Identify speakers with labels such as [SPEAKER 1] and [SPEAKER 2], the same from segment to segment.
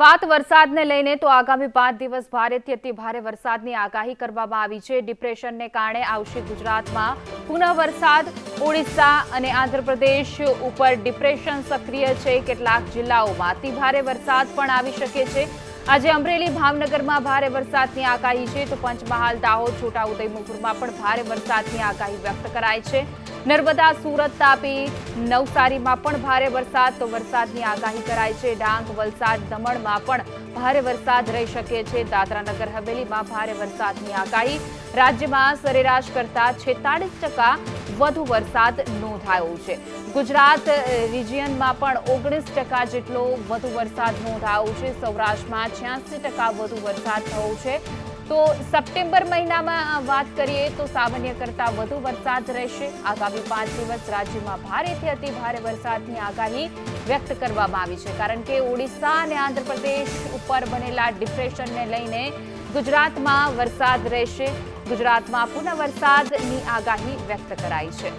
[SPEAKER 1] વાત વરસાદને લઈને તો આગામી પાંચ દિવસ ભારેથી અતિ ભારે વરસાદની આગાહી કરવામાં આવી છે. ડિપ્રેશનને કારણે આવશે ગુજરાતમાં પુનઃ વરસાદ. ઓડિશા અને આંધ્રપ્રદેશ ઉપર ડિપ્રેશન સક્રિય છે. કેટલાક જિલ્લાઓમાં અતિ ભારે વરસાદ પણ આવી શકે છે. આજે અમરેલી ભાવનગરમાં ભારે વરસાદની આગાહી છે તો પંચમહાલ, દાહોદ, છોટાઉદેપુરમાં પણ ભારે વરસાદની આગાહી વ્યક્ત કરાઈ છે. નર્મદા, સુરત, તાપી, નવસારીમાં પણ ભારે વરસાદ તો વરસાદની આગાહી કરાઈ છે. ડાંગ, વલસાડ, દમણમાં પણ ભારે વરસાદ રહી શકે છે. દાદરા નગર હવેલીમાં ભારે વરસાદની આગાહી. રાજ્યમાં સરેરાશ કરતા છેતાળીસ ટકા વધુ વરસાદ નોંધાયો છે. ગુજરાત રિજિયનમાં પણ ઓગણીસ ટકા જેટલો વધુ વરસાદ નોંધાયો છે. સૌરાષ્ટ્રમાં છ્યાસી ટકા વધુ વરસાદ થયો છે. તો સપ્ટેમ્બર મહિનામાં વાત કરીએ તો સામાન્ય કરતાં વધુ વરસાદ રહેશે. આગામી પાંચ દિવસ રાજ્યમાં ભારેથી અતિ ભારે વરસાદની આગાહી વ્યક્ત કરવામાં આવી છે. કારણ કે ઓડિશા અને આંધ્રપ્રદેશ ઉપર બનેલા ડિપ્રેશનને લઈને ગુજરાતમાં વરસાદ રહેશે. ગુજરાતમાં પુનઃ વરસાદની આગાહી વ્યક્ત કરાઈ છે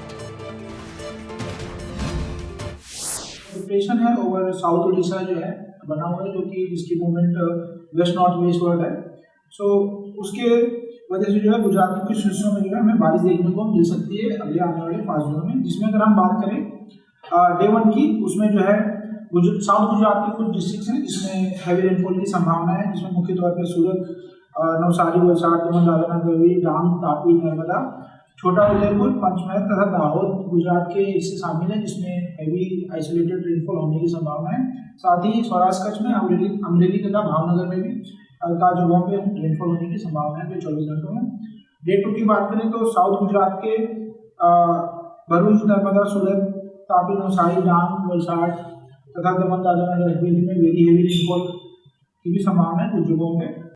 [SPEAKER 2] डिप्रेशन है ओवर साउथ उड़ीसा जो है बना हुआ है जो कि जिसकी movement west north westward है सो उसके वजह से जो है गुजरात के कुछ हिस्सों में जो है हमें बारिश देखने को मिल सकती है अगले आने वाले पाँच दिनों में जिसमें अगर हम बात करें डे वन की उसमें जो है गुजर, साउथ गुजरात के कुछ डिस्ट्रिक्ट हैं जिसमें हैवी रेनफॉल की संभावना है जिसमें मुख्य तौर पर सूरत अ, नवसारी वलसाड दमन दादरा हवेली डांग तापी नर्मदा छोटा उदयपुर, पंचमहल तथा दाहोद गुजरात के इससे शामिल है, जिसमें हैवी आइसोलेटेड रेनफॉल होने की संभावना है। साथ ही सौराष्ट्र कच्छ में अमरेली अमरेली तथा भावनगर में भी हल्का जगहों पे रेनफॉल होने की संभावना है चौबीस घंटों में। डे टू की बात करें तो साउथ गुजरात के भरूच, नर्मदा, सूरत, तापी, नवसारी डांग वलसाड तथा दमन, दादरा नगर, हवेली में वेरी हेवी रेनफॉल की भी संभावना है कुछ जगहों में।